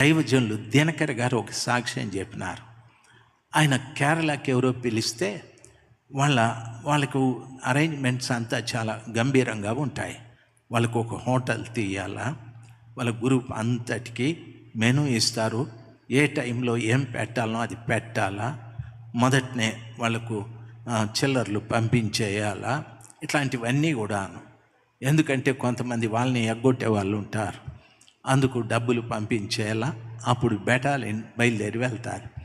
దైవజనులు దినకర్ గారు ఒక సాక్ష్యం చెప్పినారు. ఆయన కేరళకి ఎవరో పిలిస్తే వాళ్ళ వాళ్ళకు అరేంజ్మెంట్స్ అంతా చాలా గంభీరంగా ఉంటాయి. వాళ్ళకు ఒక హోటల్ తీయాలా వాళ్ళ గ్రూప్ అంతటికి మెనూ ఇస్తారు. ఏ టైంలో ఏం పెట్టాలో అది పెట్టాలా. మొదటనే వాళ్ళకు చిల్లర్లు పంపించేయాలా. ఇట్లాంటివన్నీ కూడాను. ఎందుకంటే కొంతమంది వాళ్ళని ఎగ్గొట్టే వాళ్ళు ఉంటారు. అందుకు డబ్బులు పంపించేలా అప్పుడు బెటాలిన్ బయలుదేరి వెళ్తారు.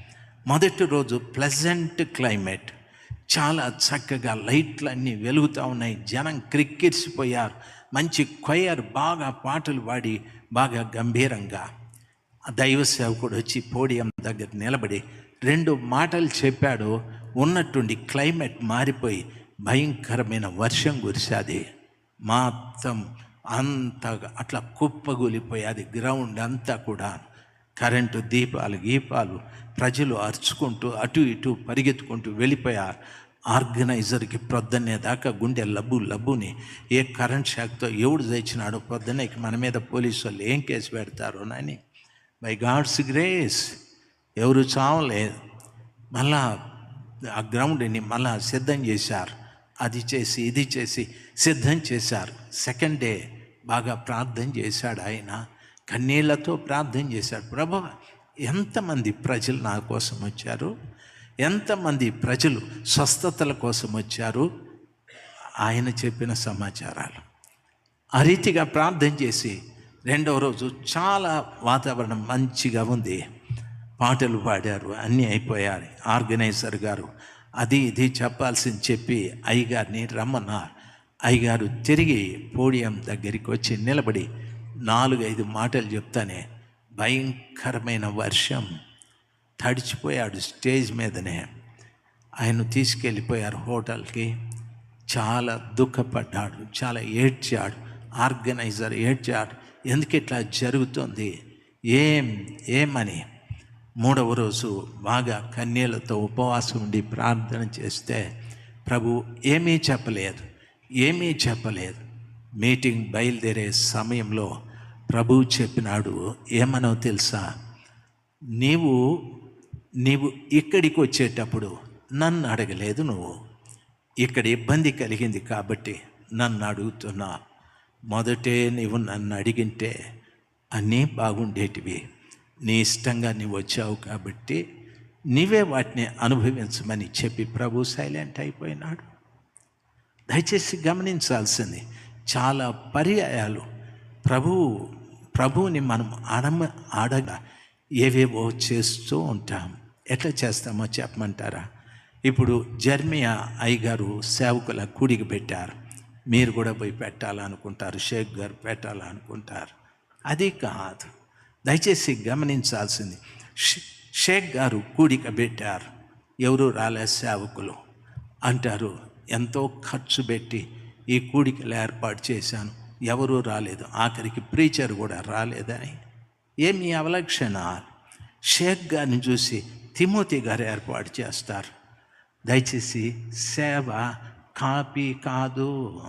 మొదటి రోజు ప్లెజెంట్ క్లైమేట్. చాలా చక్కగా లైట్లు అన్నీ వెలుగుతూ ఉన్నాయి. జనం క్రిక్కిర్సిపోయారు. మంచి కొయ్యర్ బాగా పాటలు పాడి బాగా గంభీరంగా. దైవ సేవకుడు వచ్చి పోడియం దగ్గర నిలబడి రెండు మాటలు చెప్పాడు. ఉన్నట్టుండి క్లైమేట్ మారిపోయి భయంకరమైన వర్షం కురిసాది మొత్తం అంత అట్లా కుప్పగూలిపోయాది గ్రౌండ్ అంతా కూడా. కరెంటు దీపాలు గీపాలు ప్రజలు అరుచుకుంటూ అటు ఇటు పరిగెత్తుకుంటూ వెళ్ళిపోయారు. ఆర్గనైజర్కి ప్రొద్దున్నే దాకా గుండె లబ్బు లబ్బుని ఏ కరెంట్ షాక్తో ఎవడు తెచ్చినాడో ప్రొద్దునేకి మన మీద పోలీసు వాళ్ళు ఏం కేసు పెడతారో అని బై గాడ్స్ గ్రేస్! ఎవరు చావలేదు మళ్ళా ఆ గ్రౌండ్ని మళ్ళా సిద్ధం చేశారు. అది చేసి ఇది చేసి సిద్ధం చేశారు. సెకండ్ డే బాగా ప్రార్థన చేశాడు ఆయన. కన్నీళ్ళతో ప్రార్థన చేశాడు. ప్రభా ఎంతమంది ప్రజలు నా కోసం వచ్చారు? ఎంతమంది ప్రజలు స్వస్థతల కోసం వచ్చారు? ఆయన చెప్పిన సమాచారాలు. ఆ రీతిగా ప్రార్థన చేసి రెండవ రోజు చాలా వాతావరణం మంచిగా ఉంది. పాటలు పాడారు అన్నీ అయిపోయారు ఆర్గనైజర్ గారు అది ఇది చెప్పాల్సింది చెప్పి అయ్యగారిని రమ్మన్నారు. అయ్యగారు తిరిగి పోడియం దగ్గరికి వచ్చి నిలబడి నాలుగైదు మాటలు చెప్తానే భయంకరమైన వర్షం. తడిచిపోయాడు స్టేజ్ మీదనే. ఆయన తీసుకెళ్ళిపోయారు హోటల్కి. చాలా దుఃఖపడ్డాడు చాలా ఏడ్చాడు ఆర్గనైజర్ ఏడ్చాడు. ఎందుకు ఇట్లా జరుగుతుంది? ఏం ఏమని? మూడవ రోజు బాగా కన్యలతో ఉపవాసం ఉండి ప్రార్థన చేస్తే ప్రభు ఏమీ చెప్పలేదు. ఏమీ చెప్పలేదు. మీటింగ్ బయలుదేరే సమయంలో ప్రభు చెప్పినాడు ఏమనో తెలుసా? నీవు నీవు ఇక్కడికి వచ్చేటప్పుడు నన్ను అడగలేదు నువ్వు. ఇక్కడ ఇబ్బంది కలిగింది కాబట్టి నన్ను అడుగుతున్నా. మొదటే నీవు నన్ను అడిగింటే అన్నీ బాగుండేటివి. నీ ఇష్టంగా నీవు వచ్చావు కాబట్టి నీవే వాటిని అనుభవించమని చెప్పి ప్రభు సైలెంట్ అయిపోయినాడు. దయచేసి గమనించాల్సింది చాలా పర్యాయాలు. ప్రభువు ప్రభువుని మనం ఆడమ ఆడగా ఏవేవో చేస్తూ ఉంటాం. ఎట్లా చేస్తామో చెప్పమంటారా? ఇప్పుడు జర్మియా అయ్యగారు సేవకుల కూడికి పెట్టారు. మీరు కూడా పోయి పెట్టాలనుకుంటారు. షేక్ గారు పెట్టాలనుకుంటారు. అది కాదు. దయచేసి గమనించాల్సింది. షే- షేక్ గారు కూడిక పెట్టారు. ఎవరు రాలే సేవకులు. అంటారు ఎంతో ఖర్చు పెట్టి ఈ కూడికలు ఏర్పాటు చేశాను. ఎవరూ రాలేదు. ఆఖరికి ప్రీచర్ కూడా రాలేదని. ఏమి అవలక్షణ? షేక్ గారిని చూసి తిమోతి గారు ఏర్పాటు చేస్తారు. దయచేసి సేవ కాపీ కాదు.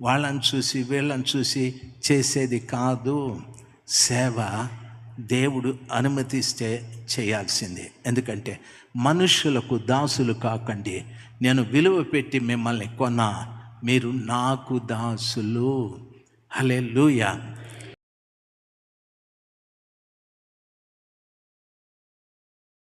వాళ్ళని చూసి వీళ్ళని చూసి చేసేది కాదు. సేవ దేవుడు అనుమతిస్తే చేయాల్సిందే. ఎందుకంటే మనుషులకు దాసులు కాకండి. నేను విలువ పెట్టి మిమ్మల్ని కొన్నా. మీరు నాకు దాసులు. హలే లూయా